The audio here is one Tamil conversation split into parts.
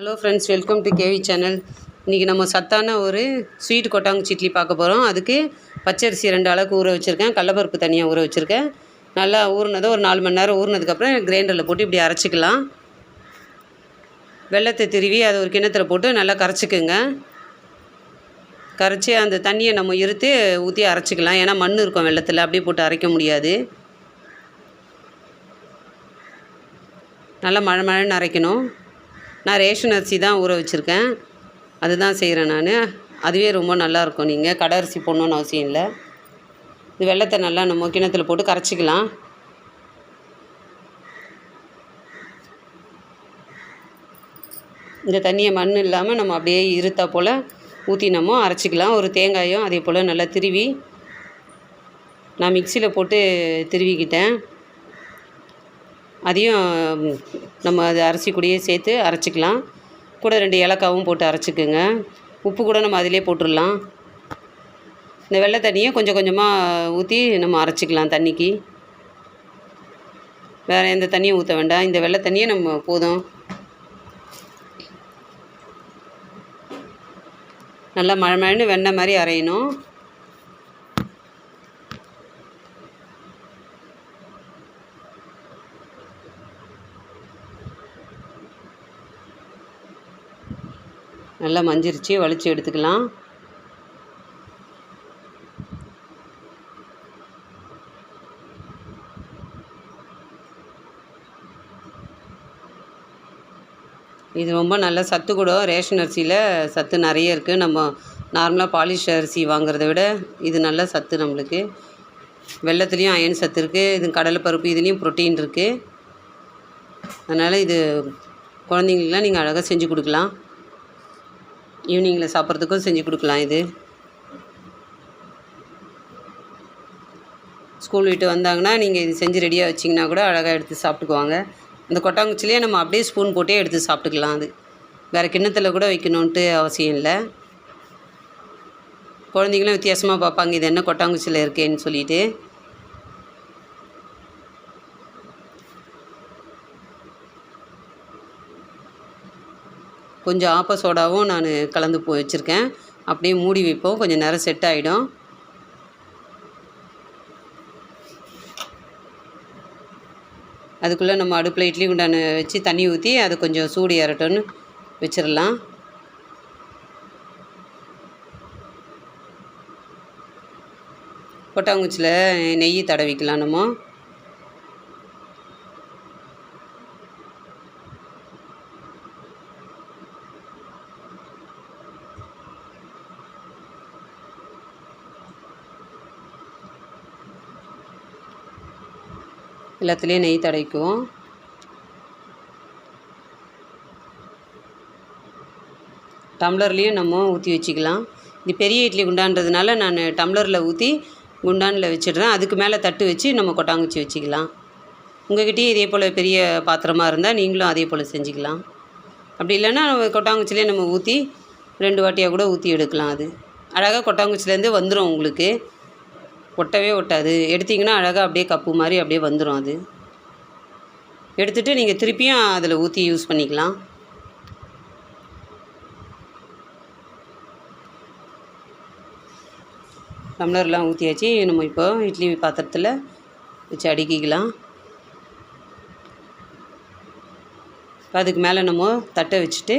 Hello friends welcome to KV channel இன்றைக்கி நம்ம சத்தான ஒரு ஸ்வீட் கொட்டாங்குச்சி இட்லி பார்க்க போகிறோம் அதுக்கு பச்சரிசி ரெண்டு அளவுக்கு ஊற வச்சுருக்கேன். கடலப்பருப்பு தனியாக ஊற வச்சுருக்கேன். நல்லா ஊறினதை ஒரு நாலு மணி நேரம் ஊறினதுக்கப்புறம் கிரைண்டரில் போட்டு இப்படி அரைச்சிக்கலாம். வெள்ளத்தை திருவி அதை ஒரு கிண்ணத்தில் போட்டு நல்லா கரைச்சிக்குங்க. கரைச்சி அந்த தண்ணியை நம்ம இருத்து ஊற்றி அரைச்சிக்கலாம். ஏன்னா மண் இருக்கும் வெள்ளத்தில் அப்படியே போட்டு அரைக்க முடியாது. நல்லா மழை மழைன்னு அரைக்கணும். நான் ரேஷன் அரிசி தான் ஊற வச்சுருக்கேன். அதுதான் செய்கிறேன் நான். அதுவே ரொம்ப நல்லாயிருக்கும் நீங்கள் கடை அரிசி போடணுன்னு அவசியம் இல்லை. இந்த வெள்ளத்தை நல்லா நம்ம கிணத்துல போட்டு கரைச்சிக்கலாம். இந்த தண்ணியை மண் இல்லாமல் நம்ம அப்படியே இருத்தா போல் ஊற்றி நம்ம அரைச்சிக்கலாம். ஒரு தேங்காயும் அதே போல் நல்லா திருவி நான் மிக்சியில் போட்டு திருவிக்கிட்டேன். அதையும் நம்ம அது அரிசி கூடயே சேர்த்து அரைச்சிக்கலாம். கூட ரெண்டு ஏலக்காவும் போட்டு அரைச்சிக்குங்க. உப்பு கூட நம்ம அதிலே போட்டுடலாம். இந்த வெள்ளை தண்ணியை கொஞ்சம் கொஞ்சமாக ஊற்றி நம்ம அரைச்சிக்கலாம் தண்ணிக்கு. வேறு எந்த தண்ணியும் ஊற்ற வேண்டாம். இந்த வெள்ளை தண்ணியை நம்ம போதும். நல்லா மழை மழைன்னு வெண்ணெய் மாதிரி அரையணும். நல்லா மஞ்சிருச்சு வலிச்சு எடுத்துக்கலாம். இது ரொம்ப நல்ல சத்து கூட. ரேஷன் அரிசியில் சத்து நிறைய இருக்குது நம்ம நார்மலாக பாலிஷ் அரிசி வாங்குறத விட இது நல்ல சத்து நம்மளுக்கு. வெள்ளத்துலேயும் அயன் சத்து இருக்குது இது கடலைப்பருப்பு இதுலேயும் ப்ரோட்டீன் இருக்குது அதனால் இது குழந்தைங்களுக்குலாம் நீங்கள் அழகாக செஞ்சு கொடுக்கலாம். ஈவினிங்கில் சாப்பிட்றதுக்கும் செஞ்சு கொடுக்கலாம் இது. ஸ்கூல் விட்டு வந்தாங்கன்னா நீங்கள் இது செஞ்சு ரெடியாக வச்சிங்கன்னா கூட அழகாக எடுத்து சாப்பிட்டுக்குவாங்க. இந்த கொட்டாங்குச்சிலேயே நம்ம அப்படியே ஸ்பூன் போட்டே எடுத்து சாப்பிட்டுக்கலாம் அது. வேறு கிண்ணத்தில் கூட வைக்கணுன்ட்டு அவசியம் இல்லை. குழந்தைங்களும் வித்தியாசமாக பார்ப்பாங்க இது என்ன கொட்டாங்குச்சியில் இருக்கேன்னு சொல்லிட்டு. கொஞ்சம் ஆப்ப சோடாவும் நான் கலந்து போ வச்சுருக்கேன். அப்படியே மூடி வைப்போம். கொஞ்சம் நேரம் செட் ஆகிடும் அதுக்குள்ளே நம்ம அடுப்பில் இட்லி குண்டான வச்சு தண்ணி ஊற்றி அதை கொஞ்சம் சூடு ஏறட்டும்னு வச்சிடலாம். கொட்டாங்குச்சியில் நெய் தடவிக்கலாம் நம்ம. எல்லாத்துலேயும் நெய் தடைக்கும் டம்ளர்லேயும் நம்ம ஊற்றி வச்சுக்கலாம். இது பெரிய இட்லி குண்டான்றதுனால நான் டம்ளரில் ஊற்றி குண்டானில் வச்சிடுறேன். அதுக்கு மேலே தட்டு வச்சு நம்ம கொட்டாங்குச்சி வச்சுக்கலாம். உங்கள்கிட்டயும் இதே போல் பெரிய பாத்திரமாக இருந்தால் நீங்களும் அதே போல் செஞ்சுக்கலாம். அப்படி இல்லைன்னா கொட்டாங்குச்சிலே நம்ம ஊற்றி ரெண்டு வாட்டியாக கூட ஊற்றி எடுக்கலாம் அது. அழகாக கொட்டாங்குச்சிலேருந்து வந்துடும் உங்களுக்கு. ஒட்டவே ஒட்டாது. எடுத்திங்கன்னா அழகாக அப்படியே கப்பு மாதிரி அப்படியே வந்துடும் அது. எடுத்துகிட்டு நீங்கள் திருப்பியும் அதில் ஊற்றி யூஸ் பண்ணிக்கலாம். டம்ளர்லாம் ஊற்றியாச்சு நம்ம இப்போ இட்லி பாத்திரத்தில் வச்சு அடுக்கிக்கலாம். அதுக்கு மேலே நம்ம தட்டை வச்சுட்டு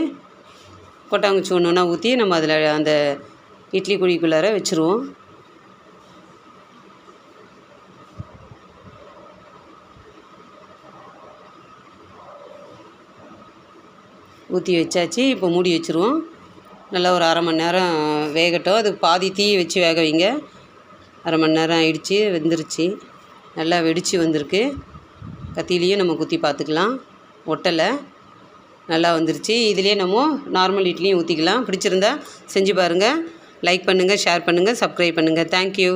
கொட்டாங்குச்சி ஒன்று ஒன்றா ஊற்றி நம்ம அதில் அந்த இட்லி குழிக்குள்ளார வச்சுருவோம். ஊற்றி வச்சாச்சு. இப்போ மூடி வச்சுருவோம். நல்லா ஒரு அரை மணி நேரம் வேகட்டும். அது பாதி தீ வச்சு வேக வைங்க. அரை மணி நேரம் ஆயிடுச்சு வெந்துருச்சு. நல்லா வெடித்து வந்திருக்கு. கத்திலையும் நம்ம குத்தி பார்த்துக்கலாம். ஒட்டலை. நல்லா வந்துருச்சு. இதுலேயே நம்ம நார்மல் இட்லியும் ஊற்றிக்கலாம் பிடிச்சிருந்தா செஞ்சு பாருங்கள் லைக் பண்ணுங்கள் ஷேர் பண்ணுங்கள் சப்ஸ்கிரைப் பண்ணுங்கள் தேங்க்யூ